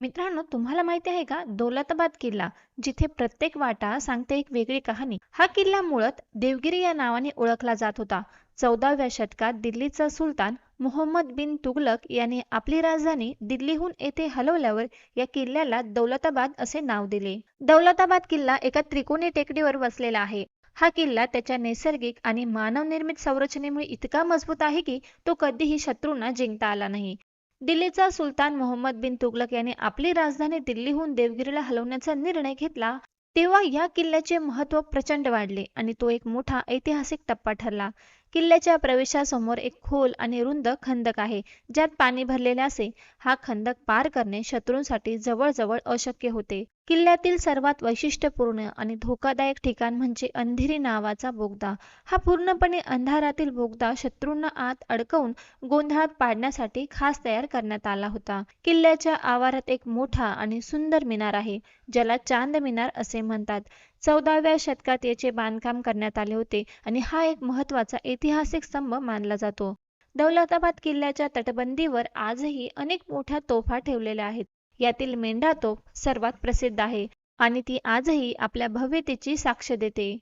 मित्रांनो तुम्हाला माहिती आहे का? दौलताबाद किल्ला जिथे प्रत्येक वाटा सांगते एक वेगळी कहाणी. हा किल्ला मुळात देवगिरी या नावाने ओळखला जात होता. चौदाव्या शतकात दिल्लीचा सुलतान मोहम्मद बिन तुगलक यांनी आपली राजधानी दिल्लीहून येथे हलवल्यावर या किल्ल्याला दौलताबाद असे नाव दिले. दौलताबाद किल्ला एका त्रिकोणी टेकडीवर वसलेला आहे. हा किल्ला त्याच्या नैसर्गिक आणि मानवनिर्मित संरचनेमुळे इतका मजबूत आहे की तो कधीही शत्रूंना जिंकता आला नाही. दिल्लीचा सुलतान मोहम्मद बिन तुगलक याने आपली राजधानी दिल्लीहून देवगिरीला हलवण्याचा निर्णय घेतला तेव्हा या किल्ल्याचे महत्त्व प्रचंड वाढले आणि तो एक मोठा ऐतिहासिक टप्पा ठरला. किल्ल्याच्या प्रवेशासमोर एक खोल आणि रुंद खंदक आहे. ज्यात पाणी भरलेले असे हा खंदक पार करणे शत्रूंसाठी जवळजवळ अशक्य होते. किल्ल्यातील सर्वात वैशिष्ट्यपूर्ण आणि धोकादायक ठिकाण म्हणजे अंधेरी नावाचा बोगदा. हा पूर्णपणे अंधारातील बोगदा शत्रूंना आत अडकवून गोंधळात पाडण्यासाठी खास तयार करण्यात आला होता. किल्ल्याच्या आवारात एक मोठा आणि सुंदर मिनार आहे ज्याला चांद मिनार असे म्हणतात. चौदाव्या शतकात याचे बांधकाम करण्यात आले होते आणि हा एक महत्त्वाचा ऐतिहासिक स्तंभ मानला जातो. दौलताबाद किल्ल्याच्या तटबंदीवर आजही अनेक मोठ्या तोफा ठेवलेल्या आहेत. यातील मेंढा तोफ सर्वात प्रसिद्ध आहे आणि ती आजही आपल्या भव्यतेची साक्ष देते.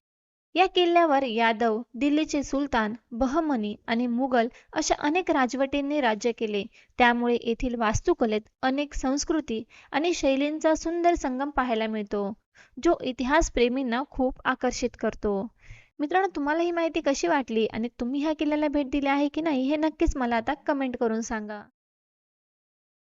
या किल्ल्यावर यादव दिल्लीचे सुलतान बहमनी आणि मुघल अशा अनेक राजवटींनी राज्य केले. त्यामुळे येथील वास्तुकलेत अनेक संस्कृती आणि शैलींचा सुंदर संगम पाहायला मिळतो. जो इतिहास प्रेमींना खूप आकर्षित करतो. मित्रांनो तुम्हाला ही माहिती कशी वाटली? आणि तुम्ही ह्या किल्ल्याला भेट दिली आहे की नाही हे नक्कीच मला आता कमेंट करून सांगा.